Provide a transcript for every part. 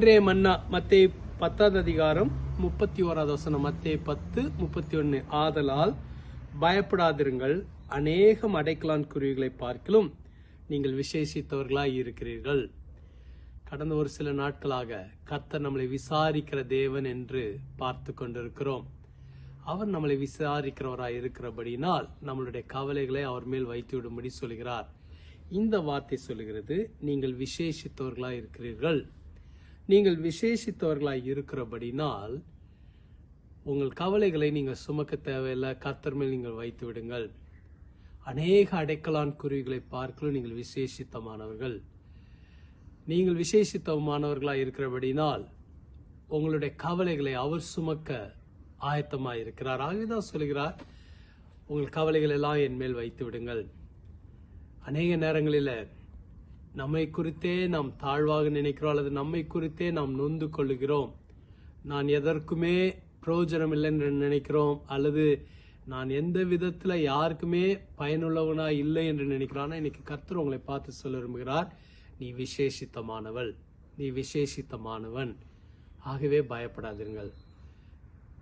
இன்றைய மன்னா மத்தே பத்தாவது அதிகாரம் முப்பத்தி ஓராவது வசனம் மத்தே பத்து முப்பத்தி ஒன்னு ஆதலால் பயப்படாதிருங்கள் அநேகம் அடைக்கலான் குருவிகளை பார்க்கிலும் நீங்கள் விசேஷித்தவர்களாய் இருக்கிறீர்கள். கடந்த ஒரு சில நாட்களாக கர்த்தர் நம்மளை விசாரிக்கிற தேவன் என்று பார்த்து கொண்டிருக்கிறோம். அவர் நம்மளை விசாரிக்கிறவராய் இருக்கிறபடினால் நம்மளுடைய கவலைகளை அவர் மேல் வைத்து விடும்படி சொல்கிறார். இந்த வார்த்தை சொல்கிறது நீங்கள் விசேஷித்தவர்களாக இருக்கிறீர்கள். நீங்கள் விசேஷித்தவர்களாய் இருக்கிறபடினால் உங்கள் கவலைகளை நீங்கள் சுமக்க தேவையில்லை. கத்தர் மேல் நீங்கள் வைத்து விடுங்கள். அநேக அடைக்கலான் குருவிகளை பார்க்கலும் நீங்கள் விசேஷித்தமானவர்கள். நீங்கள் விசேஷித்தமானவர்களாக இருக்கிறபடினால் உங்களுடைய கவலைகளை அவர் சுமக்க ஆயத்தமாக இருக்கிறார். ஆகவேதான் சொல்கிறார் உங்கள் கவலைகள் எல்லாம் என் மேல் வைத்து விடுங்கள். அநேக நேரங்களில் நம்மை குறித்தே நாம் தாழ்வாக நினைக்கிறோம் அல்லது நம்மை குறித்தே நாம் நொந்து கொள்ளுகிறோம். நான் எதற்குமே பிரயோஜனம் இல்லை என்று நினைக்கிறோம் அல்லது நான் எந்த விதத்தில் யாருக்குமே பயனுள்ளவனா இல்லை என்று நினைக்கிறான் இன்னைக்கு கர்த்தர் உங்களை பார்த்து சொல்ல விரும்புகிறார் நீ விசேஷித்தமானவள் நீ விசேஷித்தமானவன். ஆகவே பயப்படாதீர்கள்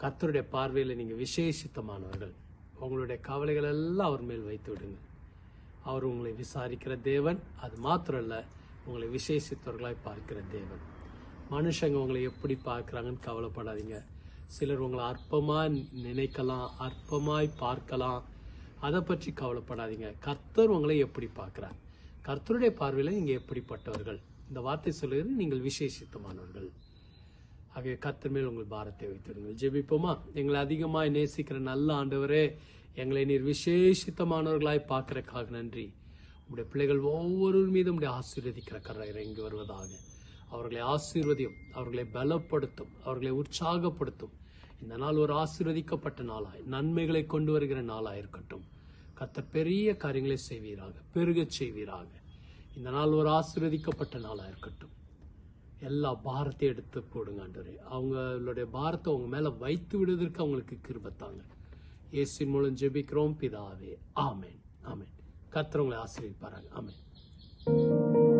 கர்த்தருடைய பார்வையில் நீங்கள் விசேஷித்தமானவர்கள். உங்களுடைய கவலைகள் எல்லாம் அவர் மேல் வைத்து விடுங்கள். அவர் உங்களை விசாரிக்கிற தேவன் அது மாத்திரம் அல்ல உங்களை விசேஷித்தவர்களாய் பார்க்கிற தேவன். மனுஷங்க உங்களை எப்படி பார்க்குறாங்கன்னு கவலைப்படாதீங்க. சிலர் உங்களை அற்பமாக நினைக்கலாம் அற்பமாய் பார்க்கலாம். அதை பற்றி கவலைப்படாதீங்க. கர்த்தர் உங்களை எப்படி பார்க்குறார்? கர்த்தருடைய பார்வையில் நீங்கள் எப்படிப்பட்டவர்கள்? இந்த வார்த்தை சொல்லுகிறது நீங்கள் விசேஷித்தமானவர்கள். ஆகவே கத்தர் மேல் உங்கள் பாரத்தை வைத்திடுங்கள் ஜெபிப்போமா? எங்களை அதிகமாய் நேசிக்கிற நல்ல ஆண்டவரே எங்களை நீர் விசேஷித்தமானவர்களாய் பார்க்கறக்காக நன்றி. உங்களுடைய பிள்ளைகள் ஒவ்வொருவர் மீதும் உடைய ஆசீர்வதிக்கிற கரை இறங்கி வருவதாக. அவர்களை ஆசீர்வதியும் அவர்களை பலப்படுத்தும் அவர்களை உற்சாகப்படுத்தும். இந்த நாள் ஒரு ஆசீர்வதிக்கப்பட்ட நாளாய் நன்மைகளை கொண்டு வருகிற நாளாக இருக்கட்டும். கத்த பெரிய காரியங்களை செய்வீராக பெருகச் செய்வீராக. இந்த நாள் ஒரு ஆசீர்வதிக்கப்பட்ட நாளாக இருக்கட்டும். எல்லா பாரத்தையும் எடுத்து போடுங்க ஆண்டவரே. அவங்களுடைய பாரத்தை அவங்க மேல வைத்து விடுவதற்கு அவங்களுக்கு கிருபத்தாங்க இயேசுவின் மூலம் ஜெபிக்கிறோம் பிதாவே. ஆமேன். ஆமேன். கத்துறவங்களை உங்களை ஆமேன்.